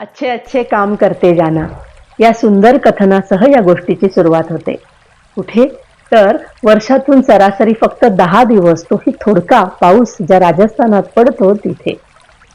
अच्छे अच्छे काम करते जाना. या सुंदर कथनासह या गोष्टीची सुरुवात होते. कुठे? तर वर्षातून सरासरी फक्त दहा दिवस तोही थोडका पाऊस ज्या राजस्थानात पडतो तिथे.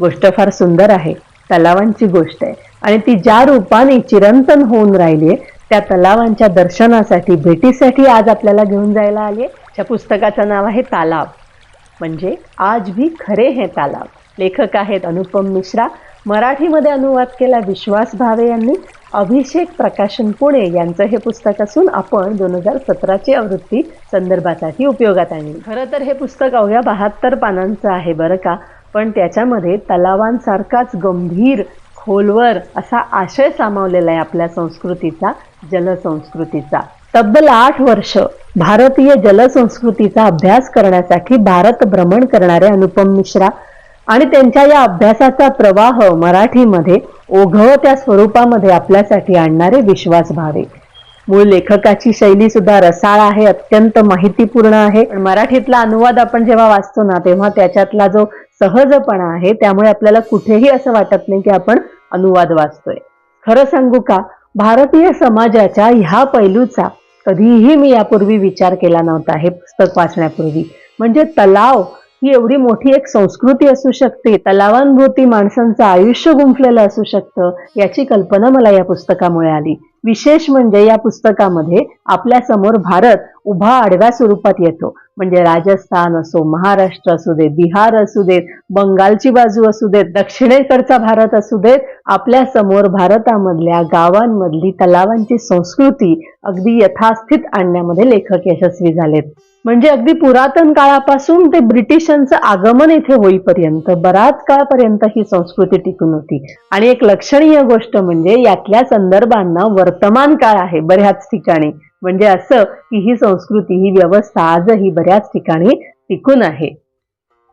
गोष्ट फार सुंदर आहे. तलावांची गोष्ट आहे. आणि ती ज्या रूपाने चिरंतन होऊन राहिली त्या तलावांच्या दर्शनासाठी भेटीसाठी आज आपल्याला घेऊन जायला आले त्या पुस्तकाचं नाव आहे तालाब. म्हणजे आज भी खरे हे तालाब. लेखक आहेत अनुपम मिश्रा. मराठीमध्ये अनुवाद केला विश्वास भावे यांनी अभिषेक प्रकाशन पुणे यांचं हे पुस्तक असून आपण दोन हजार सतराची आवृत्ती संदर्भासाठी उपयोगात आणली. खरं तर हे पुस्तक अवघ्या बहात्तर पानांचं आहे बरं का पण त्याच्यामध्ये तलावांसारखाच गंभीर खोलवर असा आशय सामावलेला आहे आपल्या संस्कृतीचा जलसंस्कृतीचा. तब्बल आठ वर्ष भारतीय जलसंस्कृतीचा अभ्यास करण्यासाठी भारत भ्रमण करणारे अनुपम मिश्रा आणि त्यांच्या या अभ्यासाचा प्रवाह मराठीमध्ये ओघवत्या स्वरूपामध्ये आपल्यासाठी आणणारे विश्वास भावे. मूळ लेखकाची शैली सुद्धा रसाळ आहे अत्यंत माहितीपूर्ण आहे. मराठीतला अनुवाद आपण जेव्हा वाचतो ना तेव्हा त्याच्यातला जो सहजपणा आहे त्यामुळे आपल्याला कुठेही असं वाटत नाही की आपण अनुवाद वाचतोय. खरं सांगू का भारतीय समाजाच्या ह्या पैलूचा कधीही मी यापूर्वी विचार केला नव्हता हे पुस्तक वाचण्यापूर्वी. म्हणजे तलाव ही एवढी मोठी एक संस्कृती असू शकते तलावांभोवती माणसांचं आयुष्य गुंफलेलं असू शकतं याची कल्पना मला या पुस्तकामुळे आली. विशेष म्हणजे या पुस्तकामध्ये आपल्यासमोर भारत उभा आडव्या स्वरूपात येतो. म्हणजे राजस्थान असो महाराष्ट्र असू देत बिहार असू देत बंगालची बाजू असू देत दक्षिणेकडचा भारत असू देत आपल्यासमोर भारतामधल्या गावांमधली तलावांची संस्कृती अगदी यथास्थित आणण्यामध्ये लेखक यशस्वी झालेत. म्हणजे अगदी पुरातन काळापासून ते ब्रिटिशांचं आगमन इथे होईपर्यंत बराच काळपर्यंत ही संस्कृती टिकून होती. आणि एक लक्षणीय गोष्ट म्हणजे यातल्या संदर्भांना वर्तमान काळ आहे बऱ्याच ठिकाणी. म्हणजे असं की ही संस्कृती ही व्यवस्था आजही बऱ्याच ठिकाणी टिकून आहे.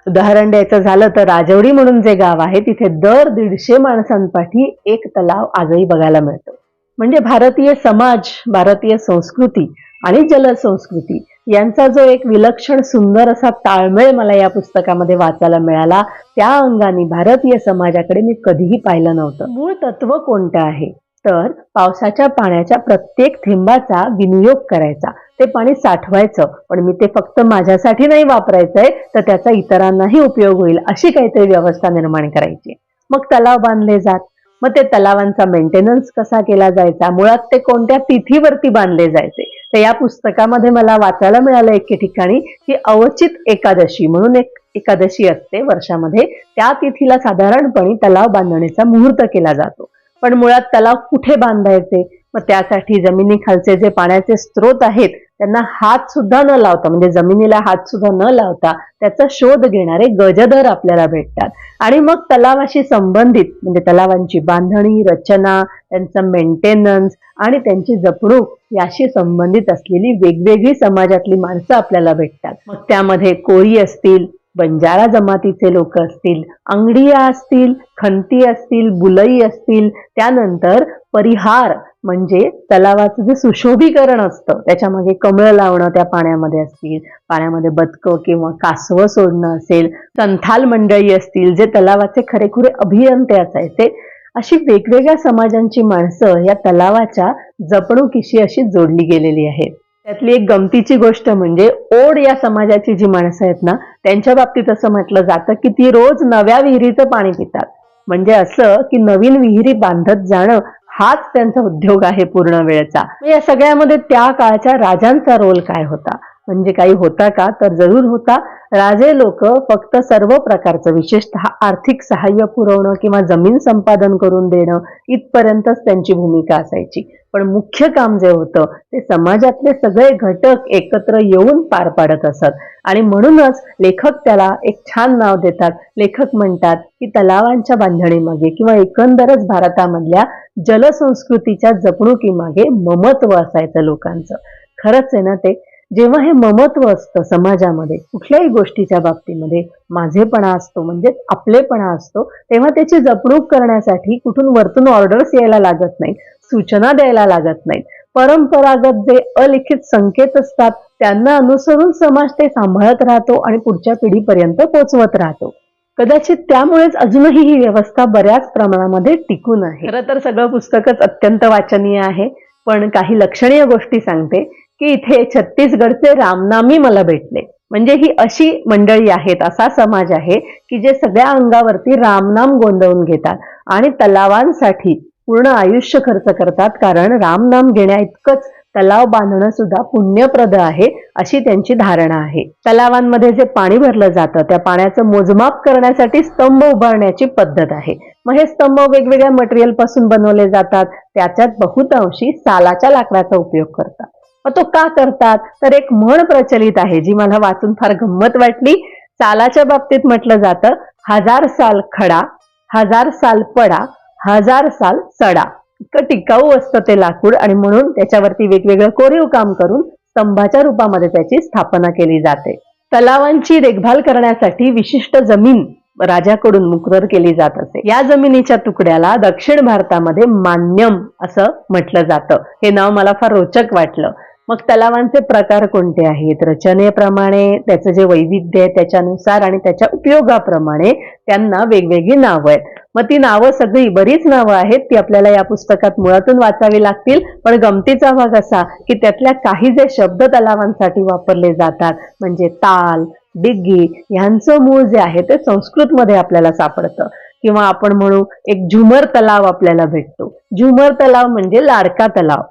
उदाहरण द्यायचं झालं तर राजवडी म्हणून जे गाव आहे तिथे दर दीडशे माणसांपाठी एक तलाव आजही बघायला मिळतो. म्हणजे भारतीय समाज भारतीय संस्कृती आणि जलसंस्कृती यांचा जो एक विलक्षण सुंदर असा ताळमेळ मला या पुस्तकामध्ये वाचायला मिळाला त्या अंगाने भारतीय समाजाकडे मी कधीही पाहिलं नव्हतं. मूळ तत्व कोणतं आहे? तर पावसाच्या पाण्याच्या प्रत्येक थेंबाचा विनियोग करायचा. ते पाणी साठवायचं पण मी ते फक्त माझ्यासाठी नाही वापरायचंय तर त्याचा इतरांनाही उपयोग होईल अशी काहीतरी व्यवस्था निर्माण करायची. मग तलाव बांधले जात. मग ते तलावांचा मेंटेनन्स कसा केला जायचा? मुळात ते कोणत्या तिथीवरती बांधले जायचे? तर या पुस्तकामध्ये मला वाचायला मिळालं एके ठिकाणी की अवचित एकादशी म्हणून एक एकादशी असते वर्षामध्ये. त्या तिथीला साधारणपणे तलाव बांधण्याचा मुहूर्त केला जातो. पण मुळात तलाव कुठे बांधायचे? मग त्यासाठी जमिनीखालचे जे पाण्याचे स्रोत आहेत त्यांना हात सुद्धा न लावता म्हणजे जमिनीला हात सुद्धा न लावता त्याचा शोध घेणारे गजदर आपल्याला भेटतात. आणि मग तलावाशी संबंधित म्हणजे तलावांची बांधणी रचना त्यांचं मेंटेनन्स आणि त्यांची जपणूक याशी संबंधित असलेली वेगवेगळी समाजातली माणसं आपल्याला भेटतात. मग त्यामध्ये कोळी असतील बंजारा जमातीचे लोक असतील अंगडिया असतील खंती असतील बुलई असतील त्यानंतर परिहार म्हणजे तलावाचं जे सुशोभीकरण असतं त्याच्यामध्ये कमळं लावणं त्या पाण्यामध्ये असतील पाण्यामध्ये बदकं किंवा कासवं सोडणं असेल संथाल मंडळी असतील जे तलावाचे खरेखुरे अभियंते असायचे अशी वेगवेगळ्या समाजांची माणसं या तलावाच्या जपणुकीशी अशी जोडली गेलेली आहेत. त्यातली एक गमतीची गोष्ट म्हणजे ओढ या समाजाची जी माणसं आहेत ना त्यांच्या बाबतीत असं म्हटलं जातं की ती रोज नव्या विहिरीचं पाणी पितात. म्हणजे असं की नवीन विहिरी बांधत जाणं हाच त्यांचा उद्योग आहे पूर्ण वेळचा. या सगळ्यामध्ये त्या काळच्या राजांचा रोल काय होता? म्हणजे काही होता का? तर जरूर होता. राजे लोक फक्त सर्व प्रकारचं विशेषतः आर्थिक सहाय्य पुरवणं किंवा जमीन संपादन करून देणं इथपर्यंतच त्यांची भूमिका असायची. पण मुख्य काम जे होतं ते समाजातले सगळे घटक एकत्र येऊन पार पाडत असत. आणि म्हणूनच लेखक त्याला एक छान नाव देतात. लेखक म्हणतात की तलावांच्या बांधणीमागे किंवा एकंदरच भारतामधल्या जलसंस्कृतीच्या जपणुकीमागे ममत्व असायचं लोकांचं. खरंच आहे ना ते? जेव्हा हे ममत्व असतं समाजामध्ये कुठल्याही गोष्टीच्या बाबतीमध्ये माझेपणा असतो म्हणजे आपलेपणा असतो तेव्हा त्याची जपणूक करण्यासाठी कुठून वरतून ऑर्डर्स यायला लागत नाही सूचना द्यायला लागत नाहीत. परंपरागत जे अलिखित संकेत असतात त्यांना अनुसरून समाज ते सांभाळत राहतो आणि पुढच्या पिढीपर्यंत पोचवत राहतो. कदाचित त्यामुळेच अजूनही ही व्यवस्था बऱ्याच प्रमाणामध्ये टिकून आहे. खरं तर सगळं पुस्तकच अत्यंत वाचनीय आहे. पण काही लक्षणीय गोष्टी सांगते की इथे छत्तीसगडचे रामनामी मला भेटले. म्हणजे ही अशी मंडळी आहेत असा समाज आहे की जे सगळ्या अंगावरती रामनाम गोंधळून घेतात आणि तलावांसाठी पूर्ण आयुष्य खर्च करतात. कारण रामनाम घेण्या इतकंच तलाव बांधणं सुद्धा पुण्यप्रद आहे अशी त्यांची धारणा आहे. तलावांमध्ये जे पाणी भरलं जातं त्या पाण्याचं मोजमाप करण्यासाठी स्तंभ उभारण्याची पद्धत आहे. मग हे स्तंभ वेगवेगळ्या मटेरियलपासून बनवले जातात त्याच्यात बहुतांशी सालाच्या लाकडाचा उपयोग करतात. मग तो का करतात? तर एक म्हण प्रचलित आहे जी मला वाचून फार गंमत वाटली. सालाच्या बाबतीत म्हटलं जातं हजार साल खडा हजार साल पडा हजार साल सडा. इतकं टिकाऊ असतं ते लाकूड आणि म्हणून त्याच्यावरती वेगवेगळं कोरीव काम करून स्तंभाच्या रूपामध्ये त्याची स्थापना केली जाते. तलावांची देखभाल करण्यासाठी विशिष्ट जमीन राजाकडून मुकरर केली जात असे. या जमिनीच्या तुकड्याला दक्षिण भारतामध्ये मान्यम असं म्हटलं जातं. हे नाव मला फार रोचक वाटलं. मग तलावांचे प्रकार कोणते आहेत? रचनेप्रमाणे त्याचं जे वैविध्य आहे त्याच्यानुसार आणि त्याच्या उपयोगाप्रमाणे त्यांना वेगवेगळी नावं आहेत. मग ती नावं सगळी बरीच नावं आहेत ती आपल्याला या पुस्तकात मुळातून वाचावी लागतील. पण गमतीचा भाग असा की त्यातल्या काही जे शब्द तलावांसाठी वापरले जातात म्हणजे ताल डिग्गी ह्यांचं मूळ जे आहे ते संस्कृतमध्ये आपल्याला सापडतं. किंवा आपण म्हणू एक झुमर तलाव आपल्याला भेटतो. झुमर तलाव म्हणजे लाडका तलाव.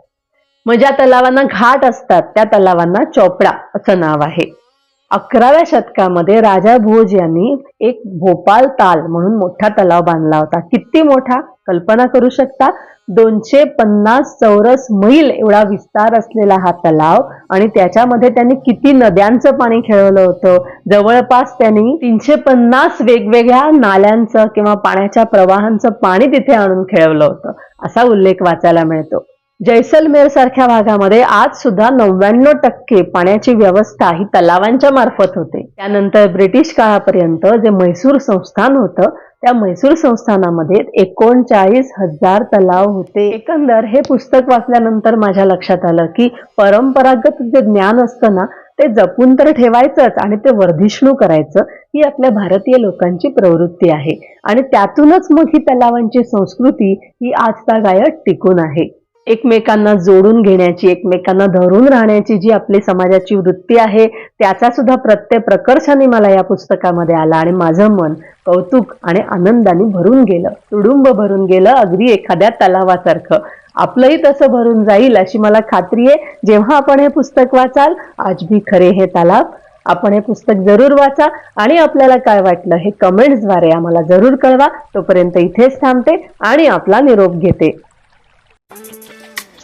मग ज्या तलावांना घाट असतात त्या तलावांना चोपडा असं नाव आहे. अकराव्या शतकामध्ये राजा भोज यांनी एक भोपाल ताल म्हणून मोठा तलाव बांधला होता. किती मोठा? कल्पना करू शकता? दोनशे पन्नास चौरस मैल एवढा विस्तार असलेला हा तलाव आणि त्याच्यामध्ये त्यांनी किती नद्यांचं पाणी खेळवलं होतं? जवळपास त्यांनी तीनशे पन्नास वेगवेगळ्या नाल्यांचं किंवा पाण्याच्या प्रवाहांचं पाणी तिथे आणून खेळवलं होतं. असा उल्लेख वाचायला मिळतो. जैसलमेर सारख्या भागामध्ये आज सुद्धा नव्याण्णव टक्के पाण्याची व्यवस्था ही तलावांच्या मार्फत होते. त्यानंतर ब्रिटिश काळापर्यंत जे म्हैसूर संस्थान होतं त्या म्हैसूर संस्थानामध्ये एकोणचाळीस हजार तलाव होते. एकंदर हे पुस्तक वाचल्यानंतर माझ्या लक्षात आलं की परंपरागत जे ज्ञान असतं ना ते जपून तर ठेवायचंच आणि ते वर्धिष्णू करायचं ही आपल्या भारतीय लोकांची प्रवृत्ती आहे. आणि त्यातूनच मग ही तलावांची संस्कृती ही आजतागायत टिकून आहे. एकमेकांना जोडून घेण्याची एकमेकांना धरून राहण्याची जी आपली समाजाची वृत्ती आहे त्याचा सुद्धा प्रत्यय प्रकर्षाने मला या पुस्तकामध्ये आला आणि माझं मन कौतुक आणि आनंदाने भरून गेलं. तुडुंब भरून गेलं अगदी एखाद्या तलावासारखं. आपलंही तसं भरून जाईल अशी मला खात्री आहे. जेव्हा आपण हे पुस्तक वाचाल आज भी खरे हे तलाव आपण हे पुस्तक जरूर वाचा आणि आपल्याला काय वाटलं हे कमेंट्सद्वारे आम्हाला जरूर कळवा. तोपर्यंत इथेच थांबते आणि आपला निरोप घेते.